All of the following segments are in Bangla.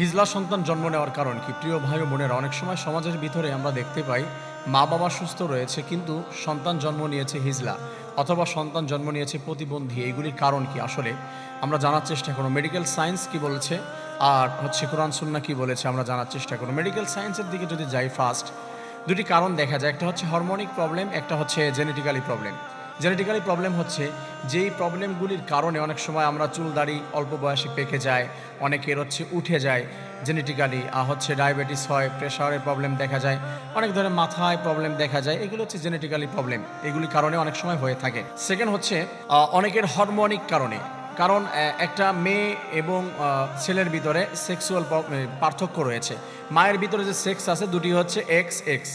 হিজলা সন্তান জন্ম নেওয়ার কারণ কি? প্রিয় ভাই ও বোনেরা, অনেক সময় সমাজের ভিতরে আমরা দেখতে পাই মা বাবা সুস্থ রয়েছে কিন্তু সন্তান জন্ম নিয়েছে হিজলা অথবা সন্তান জন্ম নিয়েছে প্রতিবন্ধী এইগুলির কারণ কি? আসলে আমরা জানার চেষ্টা করো মেডিকেল সায়েন্স কি বলেছে? আর হচ্ছে কোরআন সুন্না কি বলেছে? আমরা জানার চেষ্টা করো মেডিকেল সায়েন্সের দিকে যদি যাই ফার্স্ট দুটি কারণ দেখা যায়। একটা হচ্ছে হরমোনিক প্রবলেম একটা হচ্ছে জেনেটিক্যালি প্রবলেম জেনেটিক্যালি প্রবলেম হচ্ছে যেই প্রবলেমগুলির কারণে অনেক সময় আমরা চুল দাড়ি অল্প বয়সে পেকে যায় অনেকের হচ্ছে উঠে যায় জেনেটিক্যালি আর হচ্ছে ডায়াবেটিস হয় প্রেশারের প্রবলেম দেখা যায়, অনেক ধরনের মাথায় প্রবলেম দেখা যায়, এগুলো হচ্ছে জেনেটিক্যালি প্রবলেম এগুলি কারণে অনেক সময় হয়ে থাকে। সেকেন্ড হচ্ছে অনেকের হরমোনিক কারণে, কারণ একটা মেয়ে এবং ছেলের ভিতরে সেক্সুয়াল পার্থক্য রয়েছে। মায়ের ভিতরে যে সেক্স আছে, দুটি হচ্ছে এক্স এক্স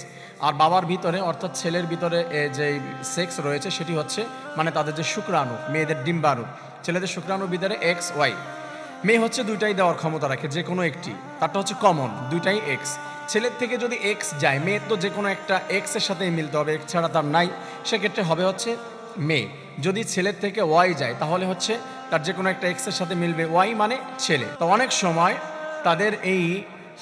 আর বাবার ভিতরে, অর্থাৎ ছেলের ভিতরে যে সেক্স রয়েছে, সেটি হচ্ছে মানে তাদের যে শুক্রাণু, মেয়েদের ডিম্বাণু। ছেলেদের শুক্রাণুর ভিতরে এক্স ওয়াই মেয়ে হচ্ছে দুইটাই দেওয়ার ক্ষমতা রাখে, যে কোনো একটি। তারটা হচ্ছে কমন দুইটাই এক্স ছেলের থেকে যদি এক্স যায়, মেয়ের তো যে কোনো একটা এক্সের সাথেই মিলতে হবে এক্স ছাড়া তার নাই। সেক্ষেত্রে হবে হচ্ছে মেয়ে। যদি ছেলের থেকে ওয়াই যায়, তাহলে হচ্ছে তার যে কোনো একটা এক্সের সাথে মিলবে ওয়াই মানে ছেলে। তো অনেক সময় তাদের এই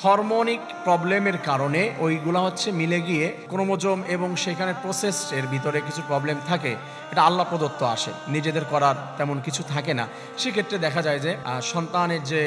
হরমোনিক প্রবলেমের কারণে ওইগুলো হচ্ছে মিলে গিয়ে ক্রোমোজোম এবং সেখানে প্রসেস এর ভিতরে কিছু প্রবলেম থাকে, এটা আল্লাহ প্রদত্ত আসে। নিজেদের করার তেমন কিছু থাকে না। সেক্ষেত্রে দেখা যায় যে সন্তানের যে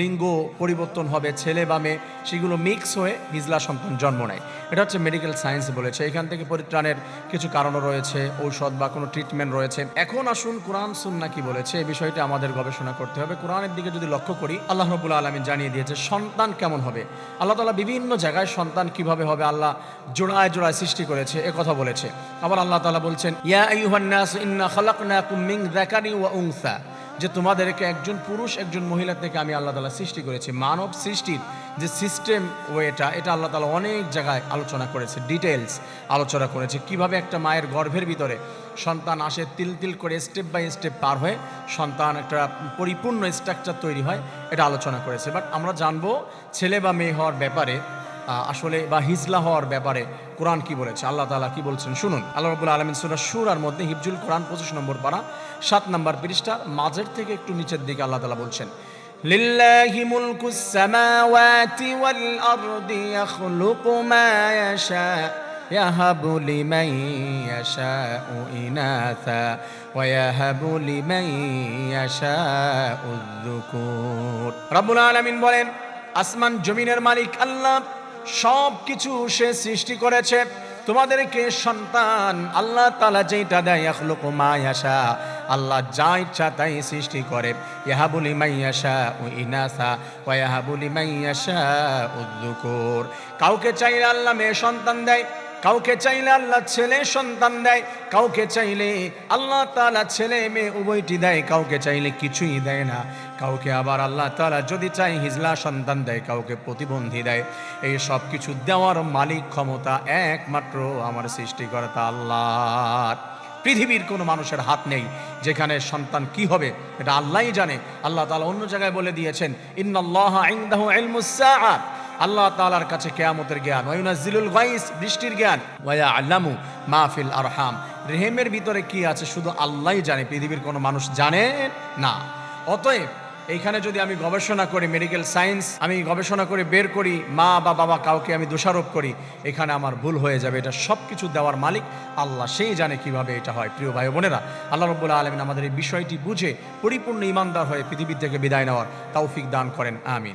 লিঙ্গ পরিবর্তন হবে, ছেলে বা মেয়ে, সেগুলো মিক্স হয়ে হিজলা সন্তান জন্ম নেয়। এটা হচ্ছে মেডিকেল সায়েন্স বলেছে। এখান থেকে পরিত্রাণের কিছু কারণও রয়েছে, ঔষধ বা কোনো ট্রিটমেন্ট রয়েছে। এখন আসুন কোরআন, সুন্না কি বলেছে? এই বিষয়টা আমাদের গবেষণা করতে হবে। কোরআনের দিকে যদি লক্ষ্য করি, আল্লাহ রবুল আলমিন জানিয়ে দিয়েছে সন্তান কেমন হবে? আল্লাহ তালা বিভিন্ন জায়গায় সন্তান কীভাবে হবে আল্লাহ জোড়ায় জোড়ায় সৃষ্টি করেছে, এ কথা বলেছে। আবার আল্লাহ তালা বলছেন, ইয়া ইউহান্নাস ইন্না খালাকনাকুম মিন যাকারি ওয়া উনসা। যে তোমাদেরকে একজন পুরুষ, একজন মহিলা থেকে আমি আল্লাহ তালা সৃষ্টি করেছি। মানব সৃষ্টির যে সিস্টেম ওয়েটা, এটা আল্লাহ তালা অনেক জায়গায় আলোচনা করেছে ডিটেলস আলোচনা করেছে। কীভাবে একটা মায়ের গর্ভের ভিতরে সন্তান আসে, তিল তিল করে স্টেপ বাই স্টেপ পার হয়ে সন্তান একটা পরিপূর্ণ স্ট্রাকচার তৈরি হয়, এটা আলোচনা করেছে। বাট আমরা জানব, ছেলে বা মেয়ে হওয়ার ব্যাপারে আসলে বা হিজলা হওয়ার ব্যাপারে কোরআন কি বলেছে আল্লাহ তালা কি বলছেন শুনুন আল্লাহ রবুল্লা আলমিন সুরা সুরার মধ্যে হিফজুল কোরআন পঁচিশ নম্বর পারা সাত নম্বর পৃষ্ঠার মাঝের থেকে একটু নিচের দিকে আল্লাহ তালা বলছেন لله ملك السماوات والأرض يخلق ما يشاء يهب لمن يشاء إناثا ويهب لمن يشاء الذكور رب العالمين বলেন আসমান জমিনের মালিক আল্লাহ সব কিছু সে সৃষ্টি করেছে। তোমাদেরকে সন্তান, আল্লাহ তালা যেটা দেয় আখলুক মায়াশা আল্লাহ যা ইচ্ছা তাই সৃষ্টি করে। ইয়াহাবুলি মাইয়াশা ও ইনাসা ও ইয়াহাবুলি মাইয়াশা উদ্দুকুর কাউকে চাইলে আল্লাহ মেয়ে সন্তান দেয় কাউকে চাইলে আল্লাহ ছেলে সন্তান দেয়, কাউকে চাইলে আল্লাহ তালা ছেলে মেয়ে উভয়টি দেয়, কাউকে চাইলে কিছুই দেয় না। কাউকে আবার আল্লাহ তালা যদি চাই হিজলা সন্তান দেয়, কাউকে প্রতিবন্ধী দেয়। এই সব কিছু দেওয়ার মালিক ক্ষমতা একমাত্র আমার সৃষ্টিকর্তা আল্লাহ। পৃথিবীর কোনো মানুষের হাত নেই, যেখানে সন্তান কি হবে এটা আল্লাহই জানে। আল্লাহ তালা অন্য জায়গায় বলে দিয়েছেন, ইন্নাল্লাহ ইনদাহু ইলমুস সাআ আল্লাহ তালার কাছে কেয়ামতের জ্ঞান। ওয়াইনাজিলুল গাইস, বৃষ্টির জ্ঞান। ওয়া আল্লামু মাহফিল আরহাম। রেহেমের ভিতরে কি আছে শুধু আল্লাহই জানে, পৃথিবীর কোনো মানুষ জানে না। অতএব এইখানে যদি আমি গবেষণা করি মেডিকেল সায়েন্স আমি গবেষণা করে বের করি, মা বা বাবা কাউকে আমি দোষারোপ করি, এখানে আমার ভুল হয়ে যাবে। এটা সব কিছু দেওয়ার মালিক আল্লাহ, সেই জানে কীভাবে এটা হয়। প্রিয় ভাই বোনেরা, আল্লাহ রব্বুল আলমিন আমাদের এই বিষয়টি বুঝে পরিপূর্ণ ইমানদার হয়ে পৃথিবী থেকে বিদায় নেওয়ার তৌফিক দান করেন। আমিন।